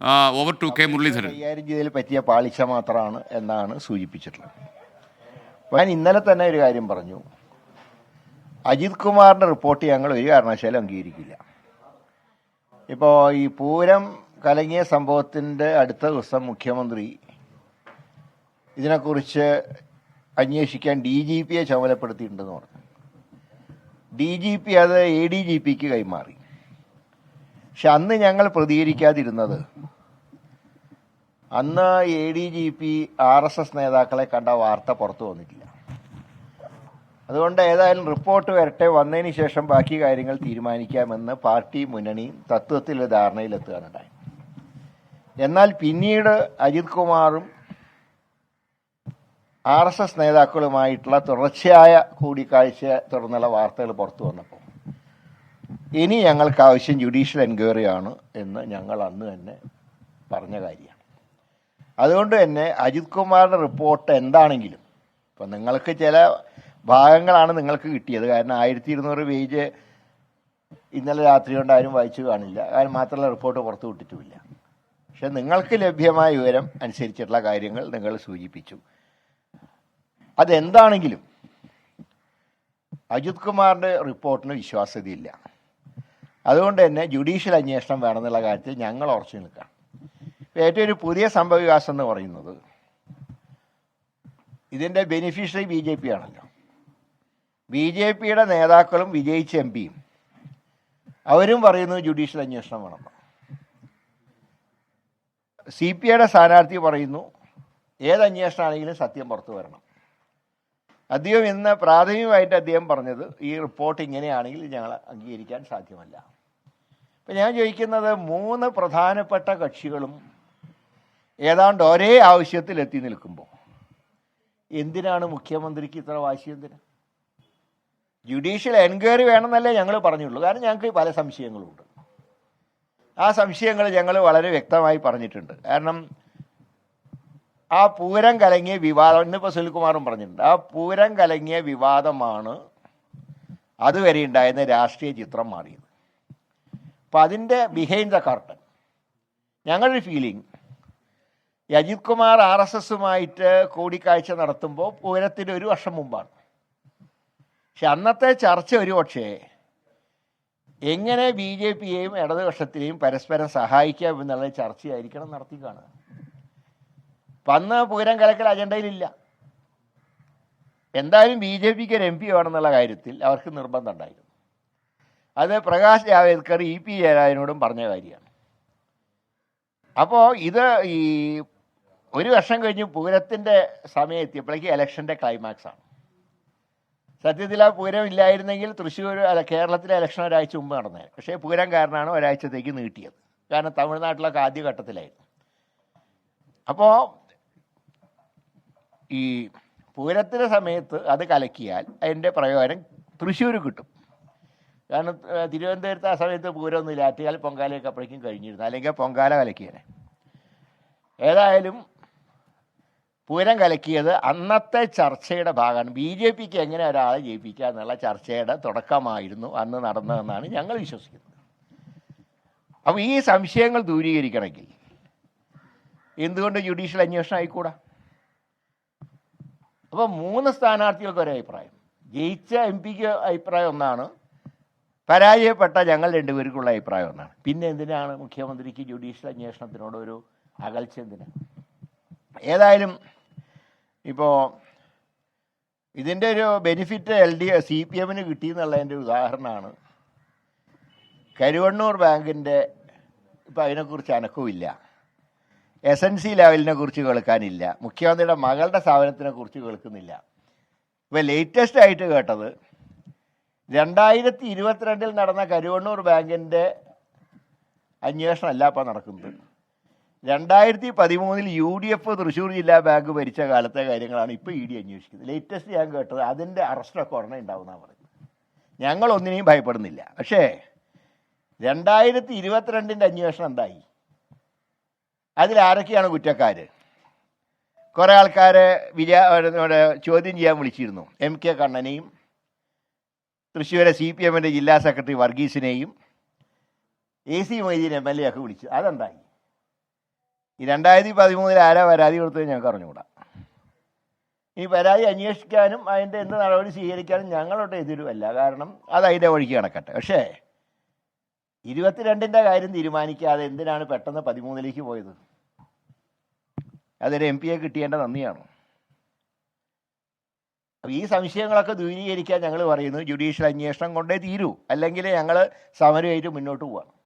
Over to K Muraleedharan. കൈകാര്യം ചെയ്തതിൽ പറ്റിയ പാളിച്ച മാത്രമാണ് എന്നാണ് സൂചിപ്പിച്ചിട്ടുള്ളത്. ഞാൻ ഇന്നലെ തന്നെ ഒരു കാര്യം പറഞ്ഞു. അജിത് കുമാറിന്റെ റിപ്പോർട്ട് ഞങ്ങൾ ഒരു കാരണവശാലും അംഗീകരിക്കില്ല. ഇപ്പോൾ ഈ പൂരം കലങ്ങിയ സംഭവത്തിന്റെ അടുത്ത ദിവസം മുഖ്യമന്ത്രി ഇതിനെക്കുറിച്ച് അന്വേഷിക്കാൻ ഡി ജി പിയെ ചുമതലപ്പെടുത്തിയിട്ടുണ്ടെന്ന് പറഞ്ഞു. ഡി ജി പി അത് എ ഡി ജി പിക്ക് കൈമാറി. പക്ഷെ അന്ന് ഞങ്ങൾ പ്രതികരിക്കാതിരുന്നത്. അന്ന് A D G P R S S നേതാക്കളെ കണ്ട വാർത്ത പുറത്തു വന്നിട്ടില്ല. അതുകൊണ്ട് ഏതായാലും റിപ്പോർട്ട് വരട്ടെ വന്നതിന് ശേഷം ബാക്കി കാര്യങ്ങൾ തീരുമാനിക്കാമെന്ന് പാർട്ടി മുന്നണി തത്വത്തിൽ ധാരണയിലെത്തുകയാണുണ്ടായി എന്നാൽ പിന്നീട് അജിത് കുമാറും ആർ എസ് എസ് നേതാക്കളുമായിട്ടുള്ള തുടർച്ചയായ കൂടിക്കാഴ്ച തുടർന്നുള്ള വാർത്തകൾ പുറത്തു വന്നപ്പോൾ ഇനി ഞങ്ങൾക്ക് ആവശ്യം ജുഡീഷ്യൽ എൻക്വയറി ആണ് എന്ന് ഞങ്ങൾ അന്ന് തന്നെ പറഞ്ഞ കാര്യമാണ്. അതുകൊണ്ട് തന്നെ അജിത് കുമാറിന്റെ റിപ്പോർട്ട് എന്താണെങ്കിലും ഇപ്പം നിങ്ങൾക്ക് ചില ഭാഗങ്ങളാണ് നിങ്ങൾക്ക് കിട്ടിയത്. കാരണം ആയിരത്തി ഇരുന്നൂറ് പേജ് ഇന്നലെ രാത്രി കൊണ്ട് ആരും വായിച്ചു കാണില്ല. കാരണം മാത്രമല്ല റിപ്പോർട്ട് പുറത്തു വിട്ടിട്ടുമില്ല. പക്ഷെ നിങ്ങൾക്ക് ലഭ്യമായ വിവരം അനുസരിച്ചിട്ടുള്ള കാര്യങ്ങൾ നിങ്ങൾ സൂചിപ്പിച്ചു. അതെന്താണെങ്കിലും അജിത് കുമാറിന്റെ റിപ്പോർട്ടിന് വിശ്വാസ്യതയില്ല. അതുകൊണ്ട് തന്നെ ജുഡീഷ്യൽ അന്വേഷണം വേണമെന്നുള്ള കാര്യത്തിൽ ഞങ്ങൾ ഉറച്ചു നിൽക്കാം ഏറ്റവും ഒരു പുതിയ സംഭവവികാസം എന്ന് പറയുന്നത് ഇതിന്റെ ബെനിഫിഷ്യറി ബി ജെ പി ആണല്ലോ. ബി ജെ പിയുടെ നേതാക്കളും വിജയിച്ച എം പിയും അവരും പറയുന്നു ജുഡീഷ്യൽ അന്വേഷണം വേണം സി പി ഐയുടെ സ്ഥാനാർത്ഥി പറയുന്നു ഏത് അന്വേഷണമാണെങ്കിലും സത്യം പുറത്തു വരണം. അദ്ദേഹം ഇന്ന് പ്രാഥമികമായിട്ട് അദ്ദേഹം പറഞ്ഞത് ഈ റിപ്പോർട്ട് ഇങ്ങനെയാണെങ്കിൽ ഞങ്ങൾ അംഗീകരിക്കാൻ സാധ്യമല്ല. അപ്പം ഞാൻ ചോദിക്കുന്നത് മൂന്ന് പ്രധാനപ്പെട്ട കക്ഷികളും ഏതാണ്ട് ഒരേ ആവശ്യത്തിൽ എത്തി നിൽക്കുമ്പോൾ എന്തിനാണ് മുഖ്യമന്ത്രിക്ക് ഇത്ര വാശി എന്തിന്? ജുഡീഷ്യൽ എൻക്വയറി വേണമെന്നല്ലേ ഞങ്ങൾ പറഞ്ഞുള്ളൂ. കാരണം ഞങ്ങൾക്ക് പല സംശയങ്ങളുണ്ട്. ആ സംശയങ്ങൾ ഞങ്ങൾ വളരെ വ്യക്തമായി പറഞ്ഞിട്ടുണ്ട്. കാരണം ആ പൂരം കലങ്ങിയ വിവാദം ഇന്നിപ്പോൾ സുനിൽകുമാറും പറഞ്ഞിട്ടുണ്ട്. ആ പൂരം കലങ്ങിയ വിവാദമാണ് അതുവരെ ഉണ്ടായിരുന്ന രാഷ്ട്രീയ ചിത്രം മാറിയത്. അപ്പം അതിന്റെ ബിഹൈൻഡ് ദ കർട്ടൻ ഞങ്ങളുടെ feeling Ajith Kumar R S എസുമായിട്ട് കൂടിക്കാഴ്ച നടത്തുമ്പോൾ പൂരത്തിന് ഒരു വർഷം മുമ്പാണ്. പക്ഷെ അന്നത്തെ ചർച്ച ഒരു പക്ഷേ എങ്ങനെ ബി ജെ പിയെയും ഇടതുപക്ഷത്തിനെയും പരസ്പരം സഹായിക്കാം എന്നുള്ള ചർച്ചയായിരിക്കണം നടത്തി കാണുക. അപ്പം അന്ന് പൂരം കലക്കൽ അജണ്ടയിലില്ല. എന്തായാലും ബി ജെ പിക്ക് ഒരു എം പി വേണമെന്നുള്ള കാര്യത്തിൽ അവർക്ക് നിർബന്ധം ഉണ്ടായിരുന്നു. അത് പ്രകാശ് ജാവേദ്കർ ഇ പി ജയരാജനോടും പറഞ്ഞ കാര്യമാണ്. അപ്പോൾ ഇത് ഈ ഒരു വർഷം കഴിഞ്ഞ് പൂരത്തിന്റെ സമയം എത്തിയപ്പോഴേക്ക് ഇലക്ഷന്റെ ക്ലൈമാക്സ് ആണ്. സത്യത്തിൽ ആ പൂരം ഇല്ലായിരുന്നെങ്കിൽ തൃശ്ശൂർ അല്ല കേരളത്തിലെ ഇലക്ഷൻ ഒരാഴ്ച മുമ്പ് നടന്നത് പക്ഷേ പൂരം കാരണമാണ് ഒരാഴ്ചത്തേക്ക് നീട്ടിയത്. കാരണം തമിഴ്നാട്ടിലൊക്കെ ആദ്യ ഘട്ടത്തിലായിരുന്നു അപ്പോൾ ഈ പൂരത്തിന്റെ സമയത്ത് അത് കലക്കിയാൽ അതിന്റെ പ്രയോജനം തൃശ്ശൂർ കിട്ടും. കാരണം തിരുവനന്തപുരത്ത് ആ സമയത്ത് പൂരമൊന്നുമില്ല. ആറ്റുകാൽ പൊങ്കാലയൊക്കെ അപ്പോഴേക്കും കഴിഞ്ഞിരുന്നു. അല്ലെങ്കിൽ പൊങ്കാല കലക്കിയേനെ. ഏതായാലും പൂരം കലക്കിയത് അന്നത്തെ ചർച്ചയുടെ ഭാഗമാണ്. ബി ജെ പിക്ക് എങ്ങനെ ഒരാളെ ജയിപ്പിക്കുക എന്നുള്ള ചർച്ചയുടെ തുടക്കമായിരുന്നു അന്ന് നടന്നതെന്നാണ് ഞങ്ങൾ വിശ്വസിക്കുന്നത്. അപ്പോൾ ഈ സംശയങ്ങൾ ദൂരീകരിക്കണമെങ്കിൽ എന്തുകൊണ്ട് ജുഡീഷ്യൽ അന്വേഷണം ആയിക്കൂടാ? അപ്പോൾ മൂന്ന് സ്ഥാനാർത്ഥികൾക്ക് ഒരേ അഭിപ്രായം. ജയിച്ച എം പിക്ക് അഭിപ്രായം ഒന്നാണ്. പരാജയപ്പെട്ട ഞങ്ങൾ രണ്ടുപേർക്കുള്ള അഭിപ്രായം ഒന്നാണ്. പിന്നെ എന്തിനാണ് മുഖ്യമന്ത്രിക്ക് ജുഡീഷ്യൽ അന്വേഷണത്തിനോട് ഒരു അകൽച്ച എന്തിനാണ് ഏതായാലും ഇപ്പോൾ ഇതിന്റെ ഒരു benefit L D C P എമ്മിന് കിട്ടിയെന്നുള്ളതിന്റെ ഉദാഹരണമാണ്. കരുവണ്ണൂർ ബാങ്കിന്റെ ഇപ്പം അതിനെക്കുറിച്ച് അനക്കവുമില്ല. എസ് എൻ സി ലെവലിനെ കുറിച്ച് കേൾക്കാനില്ല. മുഖ്യമന്ത്രിയുടെ മകളുടെ സ്ഥാപനത്തിനെ കുറിച്ച് കേൾക്കുന്നില്ല. ഇപ്പോൾ ലേറ്റസ്റ്റ് ആയിട്ട് കേട്ടത് രണ്ടായിരത്തി ഇരുപത്തിരണ്ടിൽ നടന്ന കരുവണ്ണൂർ ബാങ്കിന്റെ അന്വേഷണം അല്ല ഇപ്പം നടക്കുന്നത്. രണ്ടായിരത്തി പതിമൂന്നിൽ യു ഡി എഫ് തൃശ്ശൂർ ജില്ലാ ബാങ്ക് ഭരിച്ച കാലത്തെ കാര്യങ്ങളാണ് ഇപ്പോൾ ഇ ഡി അന്വേഷിക്കുന്നത്. ലേറ്റസ്റ്റ് ഞാൻ കേട്ടത് അതിന്റെ അറസ്റ്റൊക്കെ ഉടനെ ഉണ്ടാവുമെന്നാണ് പറയുന്നത്. ഞങ്ങൾ ഒന്നിനെയും ഭയപ്പെടുന്നില്ല. പക്ഷേ രണ്ടായിരത്തി ഇരുപത്തിരണ്ടിന്റെ അന്വേഷണം എന്തായി? അതിലാരൊക്കെയാണ് കുറ്റക്കാർ കുറേ ആൾക്കാരെ വിചാ ചോദ്യം ചെയ്യാൻ വിളിച്ചിരുന്നു. എം കെ കണ്ണനെയും തൃശ്ശൂരെ സി പി എമ്മിന്റെ ജില്ലാ secretary വർഗീസിനെയും A C Moideen M L A ഒക്കെ വിളിച്ചു. അതെന്തായി? ഈ രണ്ടായിരത്തി പതിമൂന്നിൽ ആരാ പരാതി കൊടുത്തത് ഞങ്ങൾക്ക് അറിഞ്ഞുകൂടാ. ഈ പരാതി അന്വേഷിക്കാനും അതിന്റെ എന്ത് നടപടി സ്വീകരിക്കാനും ഞങ്ങളോട്ട് എതിരുമല്ല കാരണം അത് അതിന്റെ വഴിക്ക് കിടക്കട്ടെ പക്ഷേ ഇരുപത്തിരണ്ടിന്റെ കാര്യം തീരുമാനിക്കാതെ എന്തിനാണ് പെട്ടെന്ന് പതിമൂന്നിലേക്ക് പോയത്? അതൊരു എം പിയെ കിട്ടിയേണ്ട നന്ദിയാണ്? ഈ സംശയങ്ങളൊക്കെ ദൂരീകരിക്കാൻ ഞങ്ങൾ പറയുന്നു ജുഡീഷ്യൽ അന്വേഷണം കൊണ്ടേ തീരൂ. അല്ലെങ്കിൽ ഞങ്ങൾ സമരമായിട്ട് മുന്നോട്ട് പോവാം.